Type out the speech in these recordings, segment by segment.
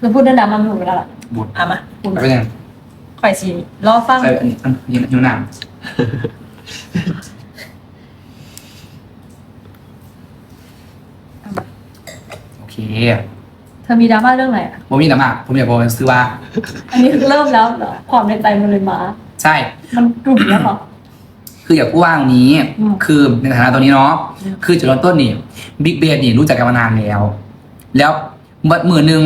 คือพูดเรื่องดราม่าไม่หมดเวลาละบุญอะมาพูดไปเป็นยังข่อยสีรอฟัง ใส่อันนี้อันนี้หิวน้ำโอเคเธอมีดราม่าเรื่องอะไรอะ ผมมีแต่มากผมอยากบอกซื้อว่า อันนี้คือเริ่มแล้วเหรอความในใจมันเลยมา ใช่ มันกลุ่มแล้วเหรอ คืออยากพูดว่าตรงนี้ อืมคือในฐานะตอนนี้เนาะ อืม คือจุดเริ่มต้นนี่บิ๊กเบสนี่รู้จักกันมานานแล้ว แล้วเมื่อมือหนึ่ง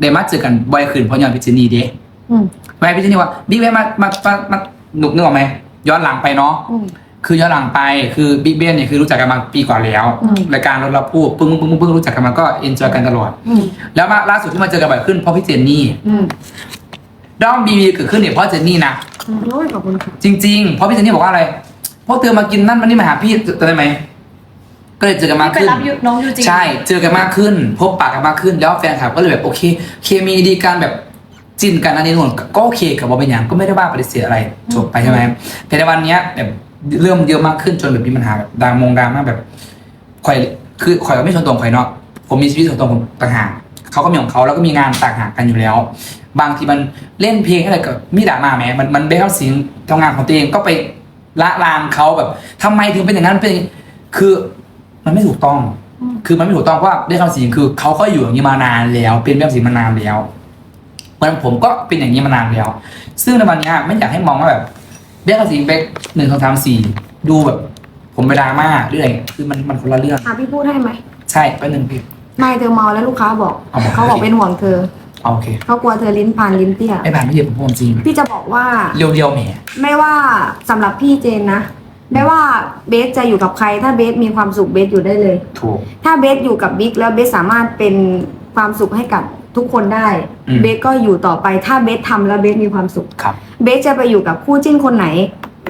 เดมาเจอกันบ่อยขึ้นเพราะย้อนพิจินีเด้อืม ไปพิจินีว่าบิ๊กเบสมามามามาหนุกนึกออกไหมย้อนหลังไปเนาะ อืม คือย้อนหลังไปคือบิ๊กเบสเนี่ยคือรู้จักกันมาปีกว่าแล้วอืม รายการรถเราพูดปึ้งปึ้งปึ้งปึ้งรู้จักกันมาก็เอนจอยกันตลอด อืมแล้วมาล่าสุดที่มาเจอกันบ่อยขึ้นเพราะพี่เจนนี่อืมด้อมบีบีเกิดขึ้นเนี่ยเพราะเจนนี่นะโอ้ยขอบคุณค่ะจริง ๆ เพราะพี่เจนนี่บอกว่าอะไรพวกเธอมากินนั่นมันนี่มาหาพี่จะได้ไหม ก็เลยเจอกันมากไปขึ้นรับยูน้องยูจริงใช่เจอกันมากขึ้น พบปากกันมากขึ้นแล้วแฟนคลับก็เลยแบบโอเค เคมีดีกันแบบจินกันอันนี้นู่นก็โอเคกับบอเป็นอย่างก็ไม่ได้ว่าปฏิเสธอะไรจบไปใช่ไหมแต่ในวันเนี้ยแบบเริ่มเยอะมากขึ้นจนแบบมีปัญหาแบบดามงดราม่าแบบข่อยคือข่อยก็ไม่ชนตรงข่อยเนาะผมมีชีวิตส่วนตัวผมต่างหากเขาก็มีของเขาแล้วก็มีงานต่างหากกันอยู่แล้ว บางทีมันเล่นเพลงอะไรก็มีดราม่าแหมมันมันไม่เข้าสิงทำงานของตัวเองก็ไปละลานเขาแบบทำไมถึงเป็นอย่างนั้นเป็นอย่างนี้คือ มันไม่ถูกต้อง อืม คือมันไม่ถูกต้องเพราะว่าได้คำสิงคือเขาก็อยู่อย่างนี้มานานแล้ว เป็นแบบสิงมานานแล้วเพราะฉะนั้นผมก็เป็นอย่างนี้มานานแล้ว ซึ่งในวันเนี้ยไม่อยากให้มองว่าแบบได้คำสิงไปหนึ่งสองสามสี่ดูแบบ ผมไปดราม่าเรื่องคือมันมันคนละเรื่อง อะพี่พูดให้ไหมใช่ไปหนึ่งพี่ ไม่เธอเมาแล้วลูกค้าบอก เอาบอก เขาบอกเป็นห่วงเธอเอาโอเคเขากลัวเธอลิ้นพันลิ้นเปี้ย ไม่ผ่านไม่เหยียบผมพูดจริงพี่จะบอกว่า เรียวๆแหมไม่ว่าสำหรับพี่เจนนะ ไม่ว่าเบสจะอยู่กับใคร ถ้าเบสมีความสุขเบสอยู่ได้เลย ถูก ถ้าเบสอยู่กับบิ๊กแล้วเบสสามารถเป็นความสุขให้กับทุกคนได้ อืม เบสก็อยู่ต่อไป ถ้าเบสทำแล้วเบสมีความสุข ครับ เบสจะไปอยู่กับคู่จิ้นคนไหน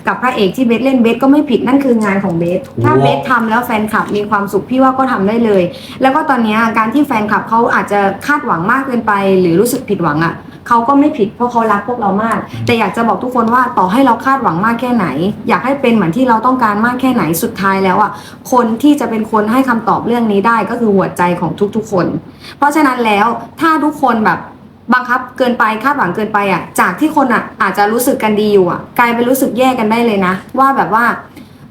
กับพระเอกที่เบสเล่นเบสก็ไม่ผิดนั่นคืองานของเบส ถ้าเบสทำแล้วแฟนคลับมีความสุขพี่ว่าก็ทำได้เลย แล้วก็ตอนเนี้ยการที่แฟนคลับเขาอาจจะคาดหวังมากเกินไป หรือรู้สึกผิดหวังอะ่ะ เขาก็ไม่ผิดเพราะเขารักพวกเรามาก แต่อยากจะบอกทุกคนว่าต่อให้เราคาดหวังมากแค่ไหน อยากให้เป็นเหมือนที่เราต้องการมากแค่ไหนสุดท้ายแล้วอะ่ะคนที่จะเป็นคนให้คำตอบเรื่องนี้ได้ก็คือหัวใจของทุกๆคน เพราะฉะนั้นแล้วถ้าทุกคนแบบบังคับเกินไปคาดหวังเกินไปอะ จากที่คนอะอาจจะรู้สึกกันดีอยู่อะ กลายเป็นรู้สึกแย่กันได้เลยนะ ว่าแบบว่า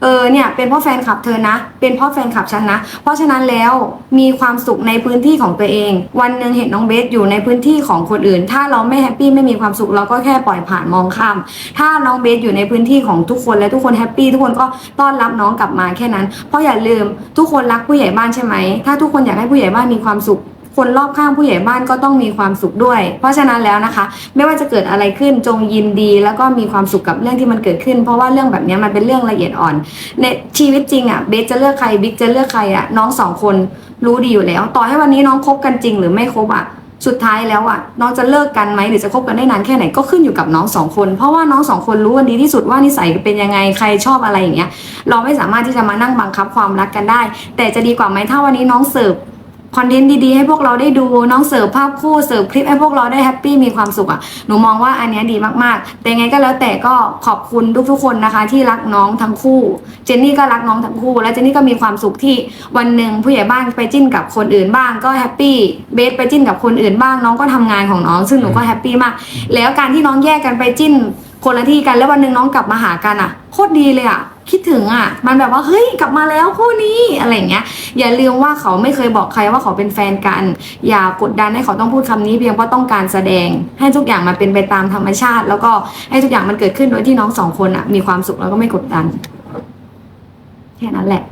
เออเนี่ยเป็นเพราะแฟนคลับเธอนะ เป็นเพราะแฟนคลับฉันนะ เพราะฉะนั้นแล้วมีความสุขในพื้นที่ของตัวเอง วันหนึ่งเห็นน้องเบสอยู่ในพื้นที่ของคนอื่น ถ้าเราไม่แฮปปี้ไม่มีความสุขเราก็แค่ปล่อยผ่านมองข้าม ถ้าน้องเบสอยู่ในพื้นที่ของทุกคนและทุกคนแฮปปี้ทุกคนก็ต้อนรับน้องกลับมาแค่นั้น เพราะอย่าลืมทุกคนรักผู้ใหญ่บ้านใช่ไหมถ้าทุกคนอยากให้ผู้ใหญ่บ้านมีความสุข คนรอบข้างผู้ใหญ่บ้านก็ต้องมีความสุขด้วย เพราะฉะนั้นแล้วนะคะ ไม่ว่าจะเกิดอะไรขึ้นจงยินดี แล้วก็มีความสุขกับเรื่องที่มันเกิดขึ้น เพราะว่าเรื่องแบบนี้มันเป็นเรื่องละเอียดอ่อน ในชีวิตจริงอะเบสจะเลือกใครบิ๊กจะเลือกใครอะน้องสองคนรู้ดีอยู่แล้ว ต่อให้วันนี้น้องคบกันจริงหรือไม่คบอะสุดท้ายแล้วอะน้องจะเลิกกันไหมหรือจะคบกันได้นานแค่ไหนก็ขึ้นอยู่กับน้องสองคน เพราะว่าน้องสองคนรู้กันดีที่สุดว่านิสัยเป็นยังไงใครชอบอะไรอย่างเงี้ย เราไม่สามารถที่จะมานั่งบังคับความรักกันได้ แต่จะดีกว่าไหมถ้าวันนี้น้องเสิร์ฟ คอนเทนต์ดีๆ ให้พวกเราได้ดูน้องเสิร์ฟภาพคู่เสิร์ฟคลิปให้พวกเราได้แฮปปี้มีความสุขอะหนูมองว่าอันนี้ดีมากๆ แต่ไงก็แล้วแต่ก็ขอบคุณทุกๆคนนะคะ ที่รักน้องทั้งคู่ เจนนี่ก็รักน้องทั้งคู่ และเจนนี่ก็มีความสุขที่วันหนึ่งผู้ใหญ่บ้านไปจิ้นกับคนอื่นบ้างก็แฮปปี้เบสไปจิ้นกับคนอื่นบ้างน้องก็ทำงานของน้อง ซึ่งหนูก็แฮปปี้มาก แล้วการที่น้องแยกกันไปจิ้นคนละที่กันแล้ววันหนึ่งน้องกลับมาหากันอะโคตรดีเลยอะ คิดถึงอะ มันแบบว่าเฮ้ยกลับมาแล้วคู่นี้อะไรเงี้ย อย่าลืมว่าเขาไม่เคยบอกใครว่าเขาเป็นแฟนกัน อย่ากดดันให้เขาต้องพูดคำนี้เพียงเพราะต้องการแสดง ให้ทุกอย่างมันเป็นไปตามธรรมชาติ แล้วก็ให้ทุกอย่างมันเกิดขึ้นโดยที่น้องสองคนอะมีความสุขแล้วก็ไม่กดดัน แค่นั้นแหละ